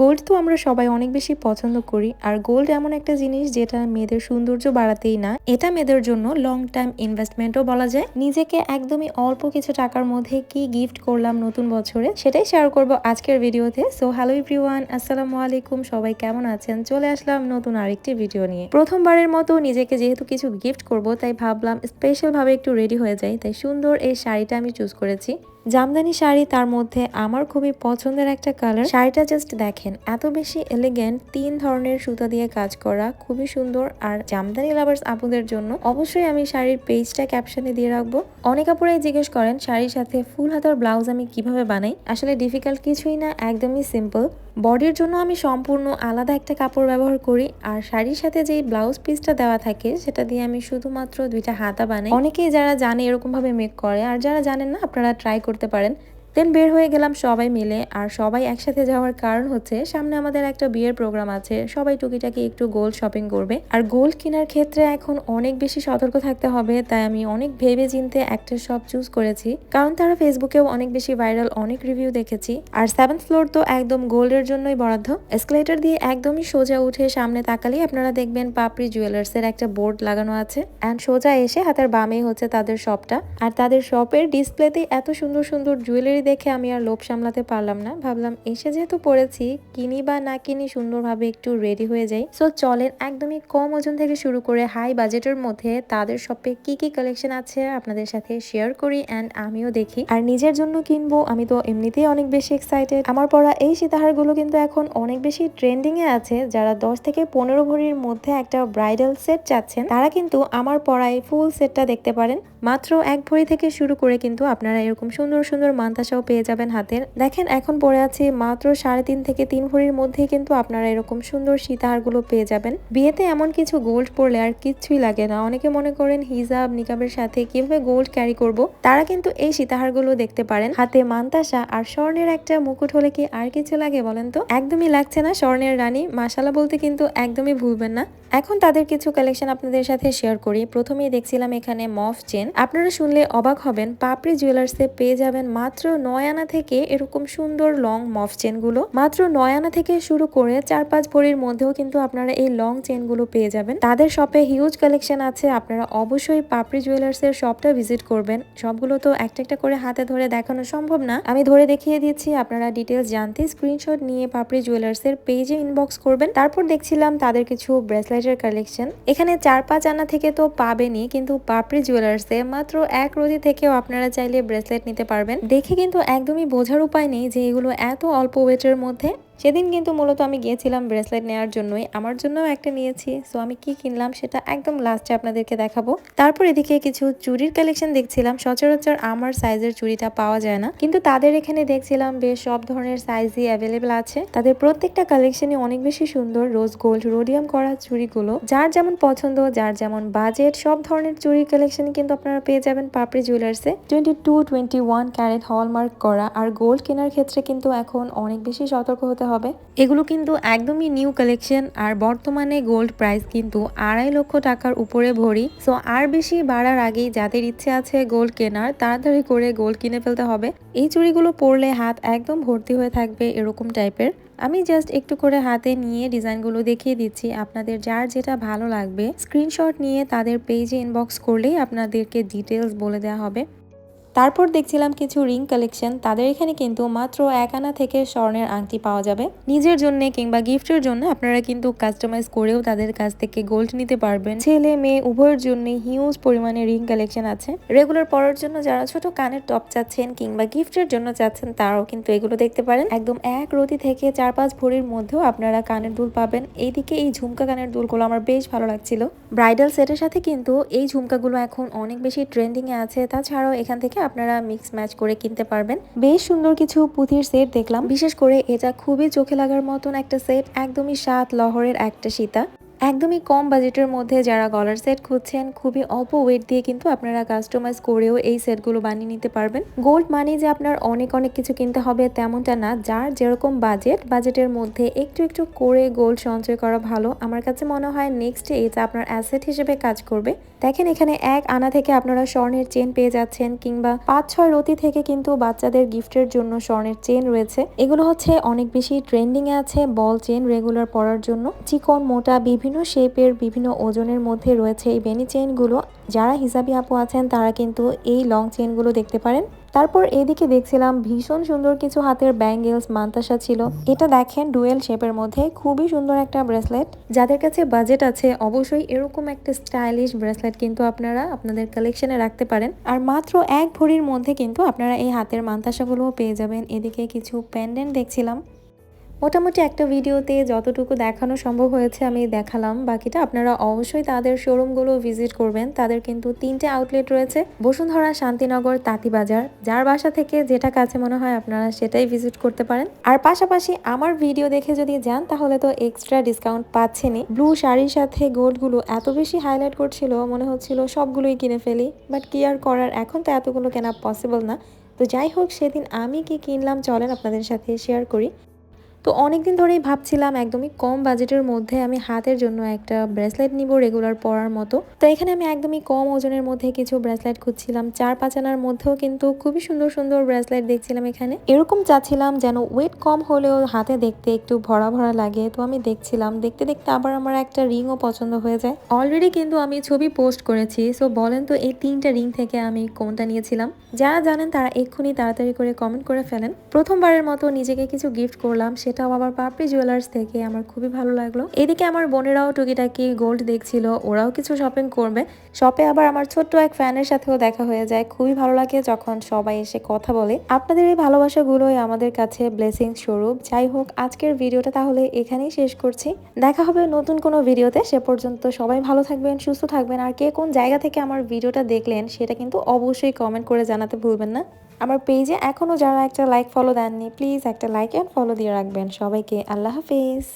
Gold তো আমরা সবাই অনেক বেশি পছন্দ করি, আর গোল্ড এমন একটা জিনিস যেটা মেয়েদের সৌন্দর্য বাড়াতেই না। এটা মেয়েদের জন্য লং টাইম ইনভেস্টমেন্টও বলা যায়। নিজেকে একদমই অল্প কিছু টাকার মধ্যে কি গিফট করলাম নতুন বছরে, সেটাই শেয়ার করব আজকের ভিডিওতে। সো হ্যালো এভরিওয়ান আসসালামু আলাইকুম, সবাই কেমন আছেন? চলে আসলাম নতুন আরেকটি ভিডিও নিয়ে। প্রথমবারের মতো নিজেকে যেহেতু কিছু গিফট করব, তাই ভাবলাম স্পেশালভাবে একটু রেডি হয়ে যাই, তাই সুন্দর এই শাড়িটা আমি চুজ করেছি। জামদানি শাড়ি তার মধ্যে আমার খুবই পছন্দের একটা কালার শাড়িটা জাস্ট দেখেন, এত বেশি এলিগেন্ট তিন ধরনের সুতা দিয়ে কাজ করা, খুবই সুন্দর। আর জামদানি লাভার্স আপুদের জন্য অবশ্যই আমি শাড়ির পেজটা ক্যাপশনে দিয়ে রাখব। অনেক আপুরাই জিজ্ঞেস করেন, শাড়ির সাথে ফুল হাতার ব্লাউজ আমি কীভাবে বানাই? আসলে ডিফিকাল্ট কিছুই না, একদমই সিম্পল বডির জন্য আমি সম্পূর্ণ আলাদা একটা কাপড় ব্যবহার করি, আর শাড়ির সাথে যে ব্লাউজ পিসটা দেওয়া থাকে, সেটা দিয়ে আমি শুধুমাত্র দুইটা হাতা বানাই। অনেকেই যারা জানে এরকমভাবে মেক করে, আর যারা জানেন না, আপনারা ট্রাই করতে পারেন। দেন বের হয়ে গেলাম সবাই মিলে, আর সবাই একসাথে যাওয়ার কারণ হচ্ছে সামনে আমাদের একটা বিয়ের প্রোগ্রাম আছে, সবাই টুকিটাকি একটু গোল্ড শপিং করবে। আর গোল্ড কেনার ক্ষেত্রে এখন অনেক বেশি সতর্ক থাকতে হবে, তাই আমি অনেক ভেবে চিনতে একটা শপ চুজ করেছি। কারণ তারা ফেসবুকেও অনেক বেশি ভাইরাল অনেক রিভিউ দেখেছি। আর সেভেন ফ্লোর তো একদম গোল্ডের জন্যই বরাদ্দ। এসকেলেটর দিয়ে একদমই সোজা উঠে সামনে তাকালেই আপনারা দেখবেন পাপড়ি জুয়েলার্স এর একটা বোর্ড লাগানো আছে। অ্যান্ড সোজা এসে হাতের বামেই হচ্ছে তাদের শপটা আর তাদের শপের ডিসপ্লেতে এত সুন্দর সুন্দর জুয়েলারি দেখে আমি আর লোভ সামলাতে পারলাম না। ভাবলাম, এসে যেহেতু পড়েছি, কিনি বা না কিনি সুন্দরভাবে একটু রেডি হয়ে যাই। সো চলেন একদমই কম ওজন থেকে শুরু করে হাই বাজেটের মধ্যে তাদের শপে কি কি কালেকশন আছে আপনাদের সাথে শেয়ার করি অ্যান্ড আমিও দেখি। আর নিজের জন্য কিনবো, আমি তো এমনিতেই অনেক বেশি এক্সাইটেড আমার পড়া এই সীতাহারগুলো কিন্তু এখন অনেক বেশি ট্রেন্ডিং এ আছে। যারা দশ থেকে পনেরো ভরির মধ্যে একটা ব্রাইডাল সেট চাচ্ছেন, তারা কিন্তু আমার পড়ায় ফুল সেটটা দেখতে পারেন। মাত্র এক ভরি থেকে শুরু করে কিন্তু আপনারা এরকম সুন্দর সুন্দর মান্তাসাও পেয়ে যাবেন হাতের। দেখেন, এখন পরে আছে মাত্র সাড়ে তিন থেকে তিন ভরির মধ্যেই কিন্তু আপনারা এরকম সুন্দর সীতাহারগুলো পেয়ে যাবেন। বিয়েতে এমন কিছু গোল্ড পরলে আর কিচ্ছুই লাগে না। অনেকে মনে করেন হিজাব, নিকাবের সাথে কীভাবে গোল্ড ক্যারি করব? তারা কিন্তু এই সীতাহারগুলো দেখতে পারেন। হাতে মান্তাসা আর স্বর্ণের একটা মুকুট হলে কি আর কিছু লাগে বলেন তো? একদমই লাগছে না স্বর্ণের রানী। মাসালা বলতে কিন্তু একদমই ভুলবেন না। এখন তাদের কিছু কালেকশন আপনাদের সাথে শেয়ার করি। প্রথমেই দেখছিলাম এখানে মফ চেন আপনারা শুনলে অবাক হবেন, পাপড়ি জুয়েলার্সে পেয়ে যাবেন মাত্র নয় আনা থেকে এরকম সুন্দর লং মফ চেনগুলো। মাত্র নয় আনা থেকে শুরু করে চার পাঁচ ভরির মধ্যেও কিন্তু আপনারা এই লং চেনগুলো পেয়ে যাবেন। তাদের শপে হিউজ কালেকশন আছে, আপনারা অবশ্যই পাপড়ি জুয়েলার্সের শপটা ভিজিট করবেন। সবগুলো তো একটা একটা করে হাতে ধরে দেখানো সম্ভব না। আমি ধরে দেখিয়ে দিচ্ছি, আপনারা ডিটেলস জানতে স্ক্রিনশট নিয়ে পাপড়ি জুয়েলার্সের পেজে ইনবক্স করবেন। তারপর দেখছিলাম তাদের কিছু ব্রেসলেটের কালেকশন এখানে চার পাঁচ আনা থেকে তো পাবেনই, কিন্তু পাপড়ি জুয়েলার্সে মাত্র এক রোজি থেকেও আপনারা চাইলে ব্রেসলেট নিতে পারবেন। দেখে কিন্তু একদমই বোঝার উপায় নেই যে এগুলো এত অল্প ওয়েটের মধ্যে সেদিন কিন্তু মূলত আমি গিয়েছিলাম ব্রেসলেট নেওয়ার জন্যই। আমার জন্যও একটা নিয়েছি। সো আমি কি কিনলাম সেটা একদম লাস্টে আপনাদেরকে দেখাবো। তারপর এদিকে কিছু চুরির কালেকশন দেখছিলাম। সচরাচর আমার সাইজের চুরিটা পাওয়া যায় না। কিন্তু তাদের এখানে দেখছিলাম বেশ সব ধরনের সাইজই অ্যাভেলেবেল আছে। তাদের প্রত্যেকটা কালেকশনই অনেক বেশি সুন্দর। রোজ গোল্ড রোডিয়াম করা চুড়িগুলো। যার যেমন পছন্দ, যার যেমন বাজেট সব ধরনের চুরির কালেকশন কিন্তু আপনারা পেয়ে যাবেন Papri জুয়েলার্সে twenty two twenty one carat hallmark করা। আর গোল্ড কেনার ক্ষেত্রে কিন্তু এখন অনেক বেশি সতর্ক হতে হবে। এগুলো কিন্তু একদমই নিউ কালেকশন আর বর্তমানে গোল্ড প্রাইস কিন্তু আড়াই লক্ষ টাকার উপরে ভরি। সো আর বেশি বাড়ার আগেই যাদের ইচ্ছে আছে গোল্ড কেনার, তাড়াতাড়ি করে গোল্ড কিনে ফেলতে হবে। এই চুড়িগুলো পরলে হাত একদম ভর্তি হয়ে থাকবে এরকম টাইপের। আমি জাস্ট একটু করে হাতে নিয়ে ডিজাইনগুলো দেখিয়ে দিচ্ছি। আপনাদের যার যেটা ভালো লাগবে স্ক্রিনশট নিয়ে তাদের পেজে ইনবক্স করলেই আপনাদেরকে ডিটেলস বলে দেওয়া হবে। তারপর দেখছিলাম কিছু রিং কালেকশন। তাদের এখানে কিন্তু মাত্র এক আনা থেকে স্বর্ণের আংটি পাওয়া যাবে। নিজের জন্য কিংবা গিফটের জন্য আপনারা কিন্তু কাস্টমাইজ করেও তাদের কাছ থেকে গোল্ড নিতে পারবেন। ছেলে, মেয়ে, উভয়ের জন্য হিউজ পরিমাণে রিং কালেকশন আছে। রেগুলার পরার জন্য যারা ছোট কানের টপ চাচ্ছেন কিংবা গিফটের জন্য চাচ্ছেন, তারাও কিন্তু এগুলো দেখতে পারেন। একদম এক রতি থেকে চার পাঁচ ভরির মধ্যেও আপনারা কানের দুল পাবেন। এইদিকে এই ঝুমকা কানের দুলগুলো আমার বেশ ভালো লাগছিল। ব্রাইডাল সেটের সাথে কিন্তু এই ঝুমকাগুলো এখন অনেক বেশি ট্রেন্ডিং এ আছে। তাছাড়াও এখান থেকে আপনারা মিক্স ম্যাচ করে কিনতে পারবেন। বেশ সুন্দর কিছু পুঁথির সেট দেখলাম। বিশেষ করে এটা খুবই চোখে লাগার মতন একটা সেট একদমই সাত লহরের একটা সীতা। একদমই কম বাজেটের মধ্যে যারা গলার সেট খুঁজছেন, খুবই অল্প ওয়েট দিয়ে কিন্তু আপনারা কাস্টমাইজ করেও এই সেটগুলো বানিয়ে নিতে পারবেন। গোল্ড মানি যে আপনার অনেক অনেক কিছু কিনতে হবে তেমনটা না। যার যেরকম বাজেট বাজেটের মধ্যে একটু একটু করে গোল্ড সঞ্চয় করা ভালো। আমার কাছে মনে হয় নেক্সট এটা আপনার অ্যাসেট হিসেবে কাজ করবে। দেখেন এখানে এক আনা থেকে আপনারা স্বর্ণের চেন পেয়ে যাচ্ছেন কিংবা পাঁচ, ছয় রতি থেকে কিন্তু বাচ্চাদের গিফটের জন্য স্বর্ণের চেন রয়েছে। এগুলো হচ্ছে অনেক বেশি ট্রেন্ডিং এ আছে বল চেন রেগুলার পরার জন্য। চিকন, মোটা, বিভিন্ন শেপের বিভিন্ন ওজনের মধ্যে রয়েছে এই বেনি চেনগুলো যারা হিসাবি আপু আছেন, তারা কিন্তু এই লং চেনগুলো দেখতে পারেন। তারপর এদিকে দেখছিলাম ভীষণ সুন্দর কিছু হাতের ব্যাঙ্গেলস মান্তাসা ছিল। এটা দেখেন ডুয়েল শেপের মধ্যে। খুবই সুন্দর একটা ব্রেসলেট যাদের কাছে বাজেট আছে, অবশ্যই এরকম একটা স্টাইলিশ ব্রেসলেট কিন্তু আপনারা আপনাদের কালেকশনে রাখতে পারেন। আর মাত্র এক ভরির মধ্যে কিন্তু আপনারা এই হাতের মান্তাসাগুলোও পেয়ে যাবেন। এদিকে কিছু প্যান্ডেন্ট দেখছিলাম। মোটামুটি একটা ভিডিওতে যতটুকু দেখানো সম্ভব হয়েছে আমি দেখালাম। বাকিটা আপনারা অবশ্যই তাদের শোরুমগুলো ভিজিট করবেন। তাদের কিন্তু তিনটে আউটলেট রয়েছে। বসুন্ধরা শান্তিনগর তাঁতিবাজার, যার বাসা থেকে যেটা কাছে মনে হয় আপনারা সেটাই ভিজিট করতে পারেন। আর পাশাপাশি আমার ভিডিও দেখে যদি যান, তাহলে তো এক্সট্রা ডিসকাউন্ট পাচ্ছেনই। ব্লু শাড়ির সাথে গোল্ডগুলো এত বেশি হাইলাইট করছিল, মনে হচ্ছিল সবগুলোই কিনে ফেলি। বাট কি আর করার, এখন তো এতগুলো কেনা পসিবল না। তো যাই হোক, সেদিন আমি কি কিনলাম, চলেন আপনাদের সাথে শেয়ার করি। তো অনেকদিন ধরেই ভাবছিলাম একদমই কম বাজেটের মধ্যে আমি হাতের জন্য একটা ব্রেসলেট নিব রেগুলার পরার মতো। তো এখানে আমি একদমই কম ওজনের মধ্যে কিছু ব্রেসলেট খুঁজছিলাম। চার পাঁচ আনার মধ্যেও কিন্তু খুবই সুন্দর সুন্দর ব্রেসলেট দেখছিলাম এখানে। এরকম চাচ্ছিলাম যেন ওয়েট কম হলেও হাতে দেখতে একটু ভরা ভরা লাগে। তো আমি দেখছিলাম, দেখতে দেখতে আবার আমার একটা রিংও পছন্দ হয়ে যায়। অলরেডি কিন্তু আমি ছবি পোস্ট করেছি। সো বলেন তো এই তিনটা রিং থেকে আমি কোনটা নিয়েছিলাম? যারা জানেন তারা এক্ষুনি তাড়াতাড়ি করে কমেন্ট করে ফেলেন। প্রথমবারের মতো নিজেকে কিছু গিফট করলাম সেটাও আবার পাপড়ি জুয়েলার্স থেকে আমার খুবই ভালো লাগল। এদিকে আমার বোনেরাও টুকিটাকি গোল্ড দেখছিল, ওরাও কিছু শপিং করবে। শপে আবার আমার ছোট্ট এক ফ্যানের সাথেও দেখা হয়ে যায়, খুবই ভালো লাগে যখন সবাই এসে কথা বলে। আপনাদের এই ভালোবাসাগুলোই আমাদের কাছে ব্লেসিং স্বরূপ। যাই হোক, আজকের ভিডিওটা তাহলে এখানেই শেষ করছি। দেখা হবে নতুন কোনো ভিডিওতে। সে পর্যন্ত সবাই ভালো থাকবেন, সুস্থ থাকবেন। আর কে কোন জায়গা থেকে আমার ভিডিওটা দেখলেন, সেটা কিন্তু অবশ্যই কমেন্ট করে জানাতে ভুলবেন না। আমার পেজে এখনও যারা একটা লাইক ফলো দেননি প্লিজ একটা লাইক অ্যান্ড ফলো দিয়ে রাখবেন। সবাইকে আল্লাহ হাফিজ।